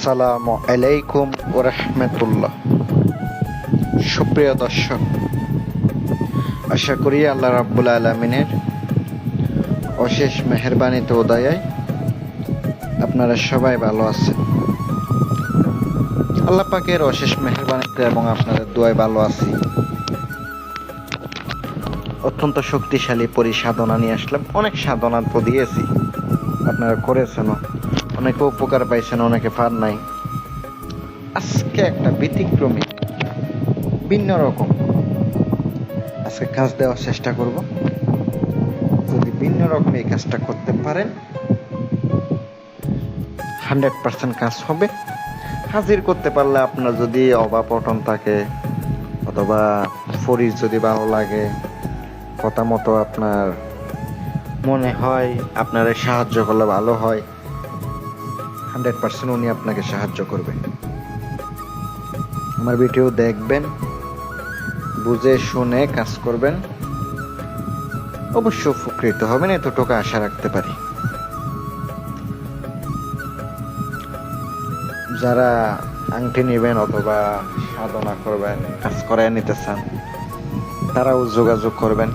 আসসালামু আলাইকুম ওরহমতুল্লাহ সুপ্রিয় দর্শক, আশা করি আল্লাহ রাব্বুল আলমিনের অশেষ মেহরবানিতে উদয়ায় আপনারা সবাই ভালো আছেন। আল্লাহ পাকের অশেষ মেহরবানিতে এবং আপনাদের দোয়ায় ভালো আছি। অত্যন্ত শক্তিশালী পরিসাধনা নিয়ে আসলাম। অনেক সাধনা তো দিয়েছি। আপনারা করেছেনও। অনেকে উপকার পাইছেন, অনেকে পার নাই। আজকে একটা ব্যতিক্রমী, ভিন্ন রকম। আজকে কাজ দেওয়ার চেষ্টা করব। যদি ভিন্ন রকম এই কাজটা করতে পারেন, হান্ড্রেড পার্সেন্ট কাজ হবে। হাজির করতে পারলে আপনার যদি অভাব অটন থাকে, অথবা ফরিজ যদি ভালো লাগে, কথা মতো আপনার মনে হয়, আপনার সাহায্য করলে ভালো হয়। হান্ড্রেড পার্সেন্ট উনি আপনাকে সাহায্য করবে। আমার ভিডিও দেখবেন, বুঝে শুনে কাজ করবেন। অবশ্য উপকৃত হবেন, এতটুকু আশা রাখতে পারি। যারা আংটি নেবেন অথবা সাধনা করবেন, কাজ করায় নিতে চান, তারাও যোগাযোগ করবেন।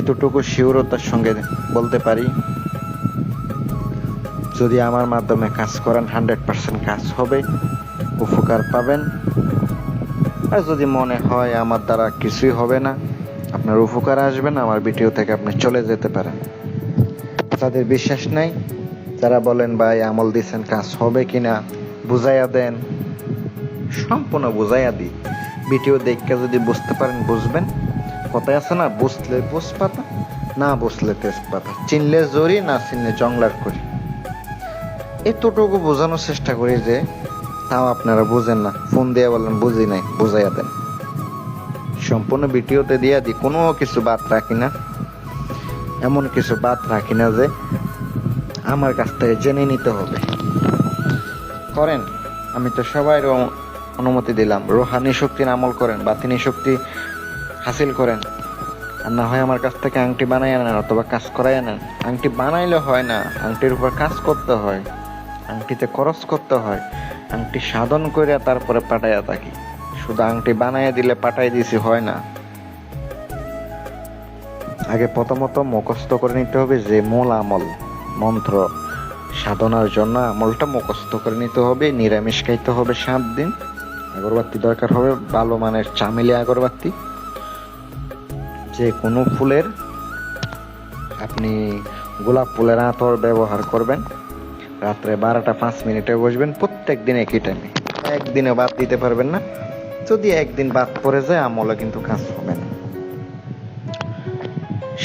এতটুকু শিওরতার সঙ্গে বলতে পারি যদি আমার মাধ্যমে কাজ করেন হান্ড্রেড পার্সেন্ট কাজ হবে, উপকার পাবেন। আর যদি মনে হয় আমার দ্বারা কিছুই হবে না, আপনার উপকার আসবেন আমার ভিডিও থেকে আপনি চলে যেতে পারেন। তাদের বিশ্বাস নাই, যারা বলেন, ভাই, আমল দিচ্ছেন কাজ হবে কি না বুঝাইয়া দেন। সম্পূর্ণ বুঝাইয়া দিই। ভিডিও দেখে যদি বুঝতে পারেন, বুঝবেন। কথায় আছে না, বুঝলে বুঝ পাতা না বুঝলে তেজপাতা। চিনলে জরি, না চিনলে জংলার করি। এতটুকু বোঝানোর চেষ্টা করি যে তাও আপনারা বুঝেন না। ফোন দিয়ে বলেন, বুঝি নাই, বুঝাইয়া দেন। সম্পূর্ণ ভিডিওতে দিয়া দিই কোনো কিছু বাদ রাখি না। এমন কিছু বাদ রাখি না যে আমার কাছ থেকে জেনে নিতে হবে। করেন, আমি তো সবাই অনুমতি দিলাম। রোহানি শক্তির আমল করেন, বাতিনি শক্তি হাসিল করেন। আর না হয় আমার কাছ থেকে আংটি বানাই আনেন অথবা কাজ করাই আনেন আংটি বানাইলে হয় না, আংটির উপর কাজ করতে হয়। আংটিতে খরচ করতে হয়। আংটি সাধন করে তারপরে পাঠাইয়া থাকি। শুধু আংটি বানাইয়া দিলে পাঠাই দিছি, হয় না। আগে প্রথমত মুখস্থ করে নিতে হবে যে মূল আমল, মন্ত্র। সাধনার জন্য আমলটা মুখস্থ করে নিতে হবে, নিরামিষ খাইতে হবে সাত দিন। আগরবাতি দরকার হবে ভালো মানের চামেলি আগরবাতি। যে কোনো ফুলের আপনি গোলাপ ফুলের আতর ব্যবহার করবেন। রাত্রে বারোটা পাঁচ মিনিটে বসবেন প্রত্যেক দিন একই টাইমে একদিনে বাদ দিতে পারবেন না। যদি একদিন বাদ পড়ে যায় আমলে কিন্তু কাজ হবে না।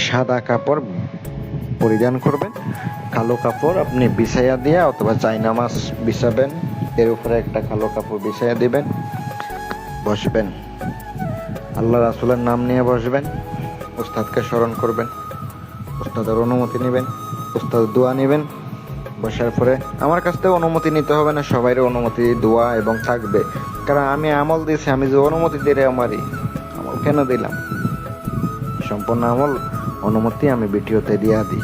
সাদা কাপড় পরিধান করবেন, কালো কাপড় আপনি বিছাইয়া দিয়ে অথবা চাইনা মাছ বিছাবেন, এর উপরে একটা কালো কাপড় বিছাইয়া দিবেন, বসবেন। আল্লাহ রাসুলের নাম নিয়ে বসবেন, উস্তাদকে স্মরণ করবেন, উস্তাদের অনুমতি নেবেন, উস্তাদ দোয়া নেবেন বসার পরে আমার কাছ থেকে অনুমতি নিতে হবে না সবাই অনুমতি দোয়া এবং থাকবে। কারণ আমি আমল দিয়েছি, আমি যে অনুমতি দিলে আমারই। আমল কেন দিলাম? সম্পূর্ণ আমল, অনুমতি আমি ভিডিওতে দিয়া দিই।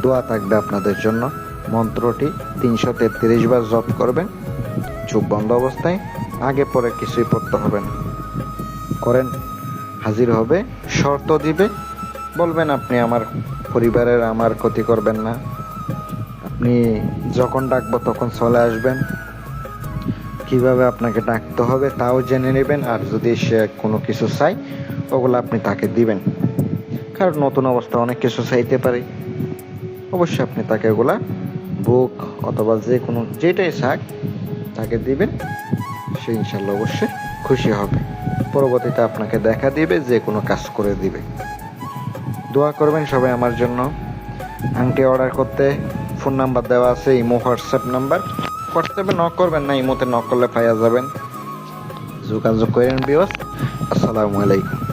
দোয়া থাকবে আপনাদের জন্য। মন্ত্রটি তিনশো তেত্রিশ বার জপ করবেন। চোখ বন্ধ অবস্থায়, আগে পরে কিছুই পড়তে হবে না। করেন, হাজির হবে, শর্ত দিবে। বলবেন, আপনি আমার পরিবারের, আমার ক্ষতি করবেন না। আপনি যখন ডাকবো তখন চলে আসবেন। কীভাবে আপনাকে ডাকতে হবে তাও জেনে নেবেন, আর যদি সে কোনো কিছু চাই ওগুলো আপনি তাকে দিবেন। কারণ নতুন অবস্থা অনেক কিছু চাইতে পারে। অবশ্যই আপনি তাকে ওগুলা বুক অথবা যে কোনো যেটাই চাক, তাকে দিবেন। সে ইনশাল্লাহ অবশ্যই খুশি হবে। পরবর্তীতে আপনাকে দেখা দিবে, যে কোনো কাজ করে দিবে। দোয়া করবেন সবাই আমার জন্য। আংটি অর্ডার করতে ফোন নাম্বার দেওয়া আছে, ইমো, হোয়াটসঅ্যাপ নাম্বার। হোয়াটসঅ্যাপে নক করবেন না, ইমোতে নক করলে পাইয়া যাবেন। যোগাযোগ করেন বিওস আসসালামু আলাইকুম।